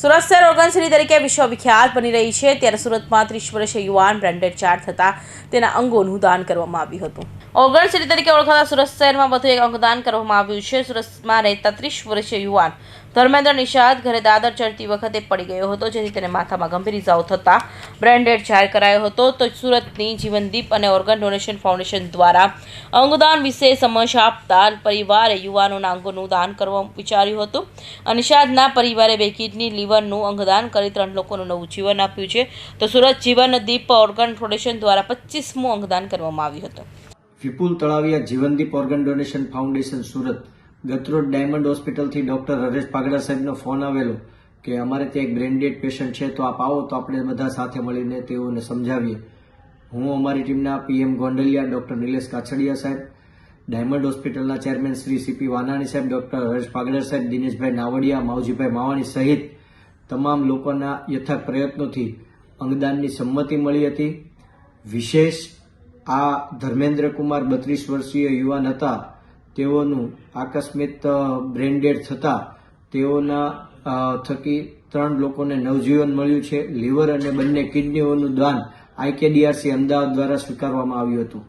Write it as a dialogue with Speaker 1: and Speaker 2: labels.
Speaker 1: સુરત શહેર ઓર્ગનસિટી તરીકે વિશ્વવિખ્યાત બની રહી છે. ત્યારે સુરતમાં ત્રીસ વર્ષીય યુવાન બ્રાન્ડેડ ચાર થતા તેના અંગોનું દાન કરવામાં આવ્યું હતું. ઓર્ગન સિટી તરીકે ઓળખાતા સુરત શહેરમાં વધુ એક અંગદાન કરવામાં આવ્યું છે. સુરતમાં રહેતા ત્રીસ વર્ષીય યુવાન ધર્મેન્દ્ર નિષાદ ઘરે દાદર ચડતી વખતે પડી ગયો હતો, જેથી તેને માથામાં ગંભીર ઇજાઓ થતાં બ્રેન્ડેડ જાહેર કરાયો હતો. તો સુરતની જીવનદીપ અને ઓર્ગન ડોનેશન ફાઉન્ડેશન દ્વારા અંગદાન વિશે સમજ આપતા પરિવારે યુવાનોના અંગોનું દાન કરવા વિચાર્યું હતું. નિષાદના પરિવારે બે કિડની લીવરનું અંગદાન કરી ત્રણ લોકોનું નવું જીવન આપ્યું છે. તો સુરત જીવનદીપ ઓર્ગન ફાઉન્ડેશન દ્વારા પચીસમું અંગદાન કરવામાં આવ્યું હતું.
Speaker 2: Vipul Talaviya Jivandeep organ donation foundation Surat. ગતરોજ ડાયમંડ હોસ્પિટલથી ડોક્ટર હરેશ પાગડા સાહેબનો ફોન આવેલો કે અમારે ત્યાં એક બ્રેન્ડેડ પેશન્ટ છે, તો આપ આવો, તો આપણે બધા સાથે મળીને તેઓને સમજાવીએ. હું અમારી ટીમના પીએમ ગોંડલિયા, ડોક્ટર નિલેશ કાછડિયા સાહેબ, ડાયમંડ હોસ્પિટલના ચેરમેન શ્રી સીપી વાનાણી સાહેબ, ડોક્ટર હરેશ પાગડર સાહેબ, દિનેશભાઈ નાવડિયા, માવજીભાઈ માવાણી સહિત તમામ લોકોના યથા પ્રયત્નોથી અંગદાનની સંમતિ મળી હતી. વિશેષ આ ધર્મેન્દ્ર કુમાર બત્રીસ વર્ષીય યુવાન હતા. તેઓનું આકસ્મિક બ્રેન્ડેડ થતા તેઓના થકી ત્રણ લોકોને નવજીવન મળ્યું છે. લીવર અને બંને કિડનીઓનું દાન આઈકેડીઆરસી અમદાવાદ દ્વારા સ્વીકારવામાં આવ્યું હતું.